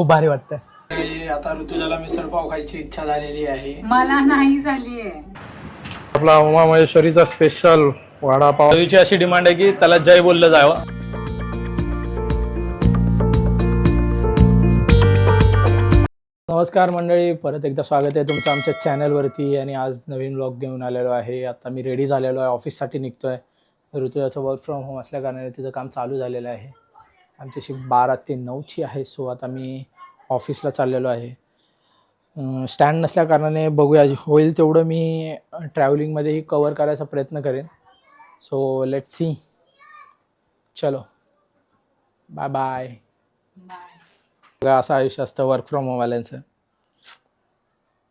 खूप भारी वाटतंय. आणि आता ऋतुजाला मिसळपाव खायची इच्छा झालेली आहे. मला नाही झालीये आपला उमा महेश्वरीचा स्पेशल वडापाव रवीची अशी डिमांड आहे की त्याला जय बोललं जावं. नमस्कार मंडळी परत एकदा स्वागत आहे तुमचं आमच्या चॅनलवरती आणि आज नवीन ब्लॉग घेऊन आलेलो आहे. आता मी रेडी झालेलो आहे ऑफिससाठी निघतो आहे ऋतुजाचं वर्क फ्रॉम होम असल्या कारणाने तिचं काम चालू झालेलं आहे. आमची शिफ्ट बारा ते नऊची आहे सो आता मी ऑफिसला चाललेलो आहे. स्टँड नसल्या कारणाने बघूया होईल तेवढं मी ट्रॅव्हलिंगमध्येही कवर करायचा प्रयत्न करेन. सो लेट सी चलो. बाय बाय बघा असं आयुष्य असतं वर्क फ्रॉम होमवाल्यांचं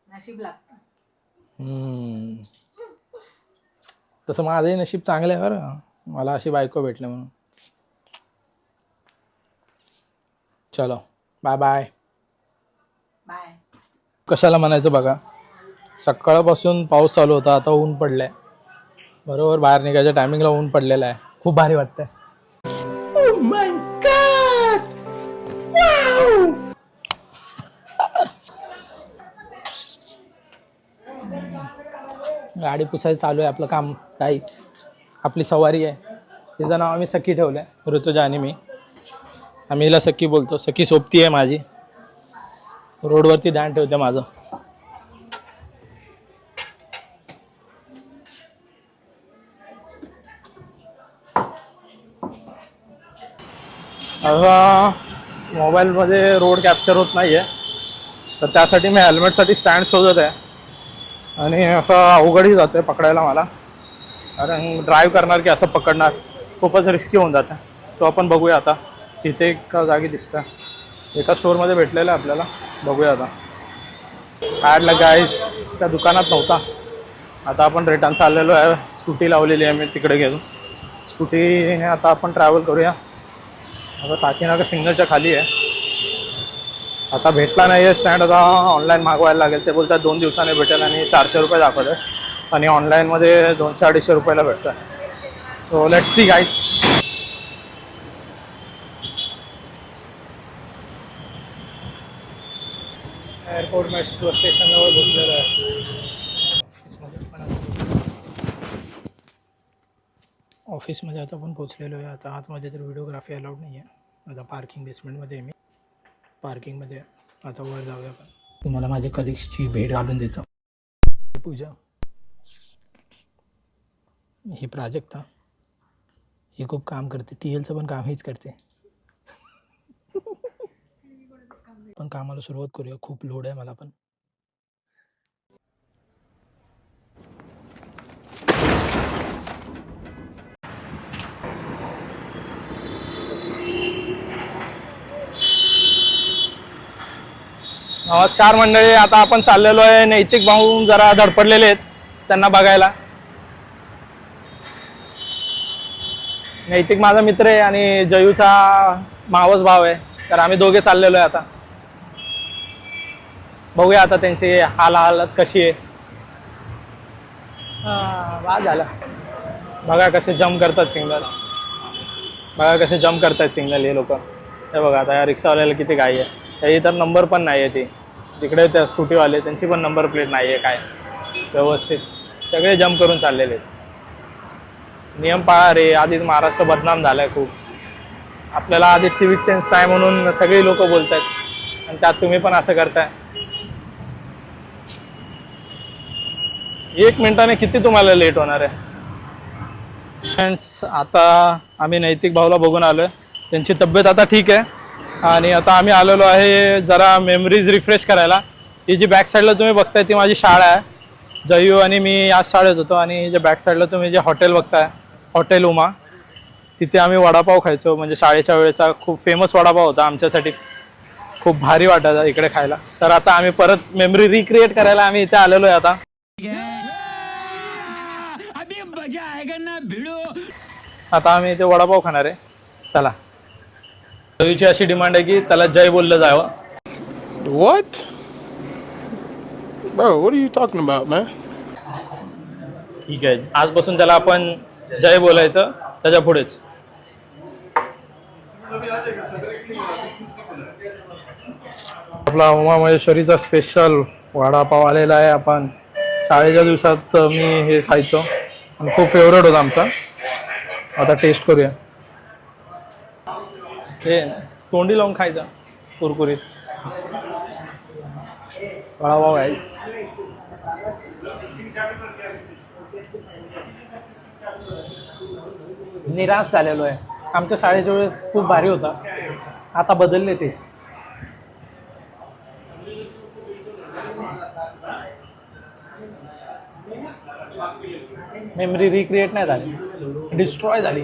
नशीब लागतं. तसं माझंही नशीब चांगलं आहे बरं. मला अशी बायको भेटली म्हणून. चलो बाय बाय बाय कशाला म्हणायचं बघा? सकाळपासून पाऊस चालू होता आता ऊन पडलंय. बरोबर बाहेर निघायच्या टायमिंगला ऊन पडलेलं आहे. खूप भारी वाटतंय. गाडी पुसायचं चालू आहे आपलं काम काहीच आपली सवारी आहे. तिचं नाव आम्ही सखी ठेवलं आहे ऋतुजा आणि मी. आम्ही हिला सखी बोलतो. सखी सोबती आहे माझी. रोडवरती ध्यान ठेवते माझं. आता मोबाईलमध्ये रोड कॅप्चर होत नाही आहे तर त्यासाठी मी हेल्मेटसाठी स्टँड शोधत आहे. आणि असं अवघडही जातो आहे पकडायला मला. कारण ड्राईव्ह करणार की असं पकडणार. खूपच रिस्की होऊन जातं. सो आपण बघूया आता. तिथे एक जागी दिसतं. एका स्टोअरमध्ये भेटलेलं आहे आपल्याला. बघूया आता. ॲड गाईस त्या दुकानात नव्हता. आता आपण रिटर्न चाललेलो आहे. स्कूटी लावलेली आहे मी तिकडे गेलो स्कूटी आता आपण ट्रॅव्हल करूया. आता साखीनगर सिग्नलच्या खाली आहे. आता भेटला नाही आहे स्टँड आता ऑनलाईन मागवायला लागेल. ते बोलतात दोन दिवसाने भेटेल आणि चारशे रुपये दाखवत आहे आणि ऑनलाईनमध्ये दोनशे अडीचशे रुपयाला भेटतं so let's see guys airport metro स्टेशनजवळ बसलेलो आहे. ऑफिसमध्ये पण ऑफिसमध्ये आता आपण पोचलेलो आहे. आता आतमध्ये तर व्हिडिओग्राफी अलाउड नाही आहे आता पार्किंग बेसमेंटमध्ये आहे मी. पार्किंगमध्ये आता वर जाऊया आपण. तुम्हाला माझ्या कलिग्सची भेट घालून देतो. पूजा. ही प्राजक्ता ही. खूप काम करते. टी एलचं पण काम हीच करते. आपण कामाला सुरुवात करूया. खूप लोड आहे मला पण. नमस्कार मंडळी आता आपण चाललेलो आहे नैतिक भाऊ जरा धडपडलेले आहेत त्यांना बघायला. नैतिक माझा मित्र आहे आणि जयूचा मावस भाव आहे तर आम्ही दोघे चाललेलो आहे आता. बघूया आता त्यांची हाल हालत कशी आहे. झाला. बघा कसे जम करतात सिग्नल बघा कसे जम करतात सिग्नल हे लोक. हे बघा आता या रिक्षावाल्याला किती घाई आहे. त्याची तर नंबर पण नाही आहे ती. तिकडे त्या स्कूटीवाले त्यांची पण नंबर प्लेट नाही आहे काय. व्यवस्थित. सगळे जम करून चाललेले नियम पाळा रे आधीच महाराष्ट्र बदनाम झालाय खूप. आपल्याला आधी सिविक सेन्स नाही म्हणून सगळी लोक बोलत आहेत आणि त्यात तुम्ही पण असं करताय. एक मिनिटाने किती तुम्हाला लेट होणार आहे? फ्रेंड्स आता आम्ही नैतिक भाऊला बघून आलो आहे त्यांची तब्येत आता ठीक आहे. आणि आता आम्ही आलेलो आहे जरा मेमरीज रिफ्रेश करायला. ही जी बॅक साईडला तुम्ही बघताय ती माझी शाळा आहे. जयू आणि मी याच शाळेत होतो आणि जे बॅक साईडला तुम्ही जे हॉटेल बघताय हॉटेल उमा तिथे आम्ही वडापाव खायचो. म्हणजे शाळेच्या वेळेचा खूप फेमस वडापाव होता आमच्यासाठी. खूप भारी वाटायचा इकडे खायला. तर आता आम्ही परत मेमरी रिक्रिएट करायला आम्ही इथे आलेलो आहे आता. आता आम्ही इथे वडापाव खाणार आहे. चला. रवीची अशी डिमांड आहे की त्याला जय बोललं जावं. What? Bro, what are you talking about, man? ठीक आहे. आजपासून त्याला आपण जय बोलायचं. त्याच्या पुढेच. आपला उमा महेश्वरीचा स्पेशल वडापाव आलेला आहे. आपण शाळेच्या दिवसात मी हे खायचो. आणि खूप फेवरेट होता आमचा. आता टेस्ट करूया. हे तोंडी लावून खायचा कुरकुरीत. वडापाव आईस निराश झालेलो आहे. आमच्या शाळेच्या वेळेस खूप भारी होता. आता बदलले टेस्ट मेमरी रिक्रिएट नाही झाली. डिस्ट्रॉय झाली.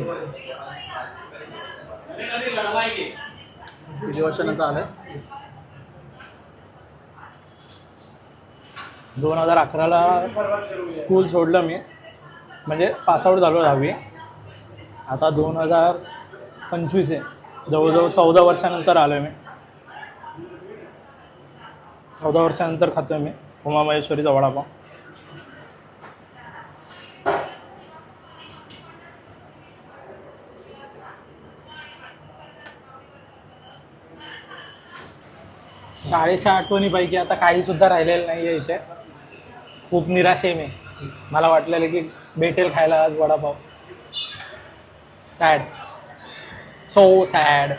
किती वर्षानंतर आलं दोन हजार अकराला स्कूल सोडलं मी. म्हणजे पासआउट झालो दहावी. आता दोन हजार पंचवीस आहे जवळजवळ चौदा वर्षानंतर आलो आहे मी. चौदा वर्षानंतर खातोय मी. उमा महेश्वरीचा वडापाव. शाळेच्या आठवणीपैकी आता काही सुद्धा राहिलेलं नाही आहे इथे. खूप निराश मी मला वाटलेलं की भेटेल खायला आज वडापाव. सॅड सो सॅड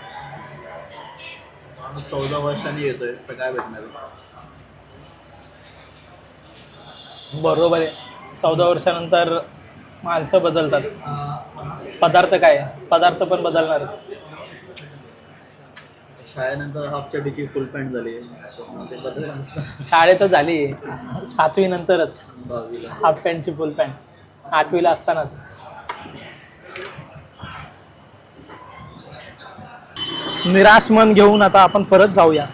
चौदा वर्षांनी येतोय तर काय भेटणार? बरोबर आहे. चौदा वर्षानंतर माणसं बदलतात. पदार्थ काय? पदार्थ पण बदलणारच. शाळेनंतर हाफ चड्डीची फुल पॅन्ट झाली. ते बदल शाळेतच झाली. सातवी नंतरच. दहावीला हाफ पॅन्टची फुल पॅन्ट आठवीला असतानाच. निराश मन घेऊन आता आपण परत जाऊया.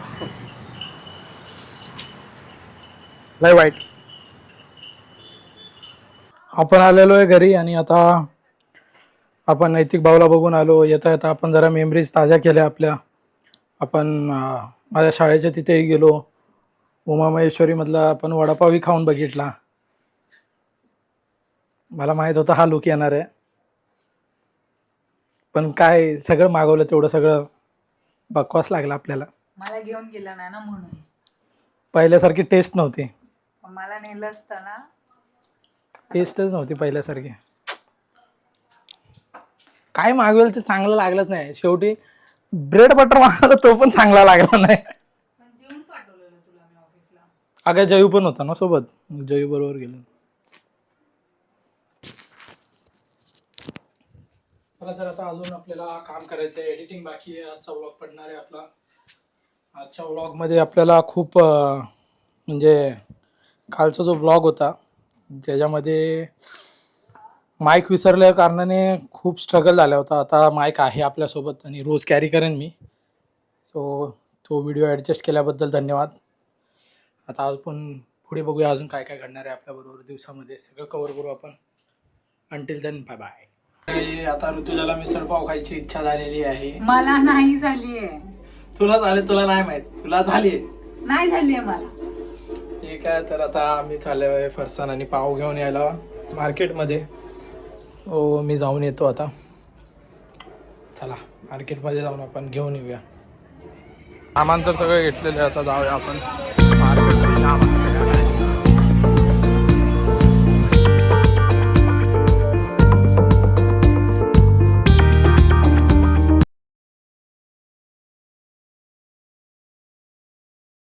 लय वाईट. आपण आलेलो आहे घरी आणि आता आपण नैतिक भाऊला बघून आलो. येता येता आपण जरा मेमरीज ताज्या केल्या आपल्या. आपण माझ्या शाळेच्या तिथेही गेलो. उमामहेश्वरीमधला आपण वडापावही खाऊन बघितला. मला माहीत होतं हा लुक येणार आहे. पण काय सगळं मागवलं तेवढं सगळं बकवास लागला आपल्याला. मला घेऊन गेला नाही ना म्हणून. पहिल्यासारखी टेस्ट नव्हती. मला नेलं असतं ना. टेस्टच नव्हती पहिल्यासारखी. काय मागवेल ते चांगलं लागलंच नाही. शेवटी ब्रेड बटर मागवलं तो पण चांगला लागला नाही. पण पाठवलेलं तुला मी ऑफिसला अगं जयू पण होता ना सोबत? मग जयू बरोबर गेलो. चला तर आता अजून आपल्याला काम करायचं आहे. एडिटिंग बाकी आहे. आजचा व्लॉग पडणार आहे आपला. आजच्या व्लॉगमध्ये आपल्याला खूप अं, म्हणजे कालचा जो व्लॉग होता ज्याच्यामध्ये माईक विसरल्या कारणाने खूप स्ट्रगल झाला होता. आता माईक आहे आपल्यासोबत आणि रोज कॅरी करेन मी. सो तो व्हिडिओ ॲडजस्ट केल्याबद्दल धन्यवाद. आता आपण पुढे बघूया अजून काय काय घडणार आहे आपल्याबरोबर दिवसामध्ये. सगळं कवर करू आपण. अंटिल देन बाय बाय आता ऋतुजाला मिसळ पाव खायची इच्छा झालेली आहे. मला नाही झालीये तुला झाले तुला नाही माहीत. तुला झाली नाही झालीये मला. ठीक आहे तर आता आम्ही चाललो आहे फरसाण आणि पाव घेऊन यायला मार्केटमध्ये हो मी जाऊन येतो आता. चला मार्केटमध्ये जाऊन आपण घेऊन येऊया. सामान तर सगळं घेतलेलं आहे आता जाऊया आपण. मार्केट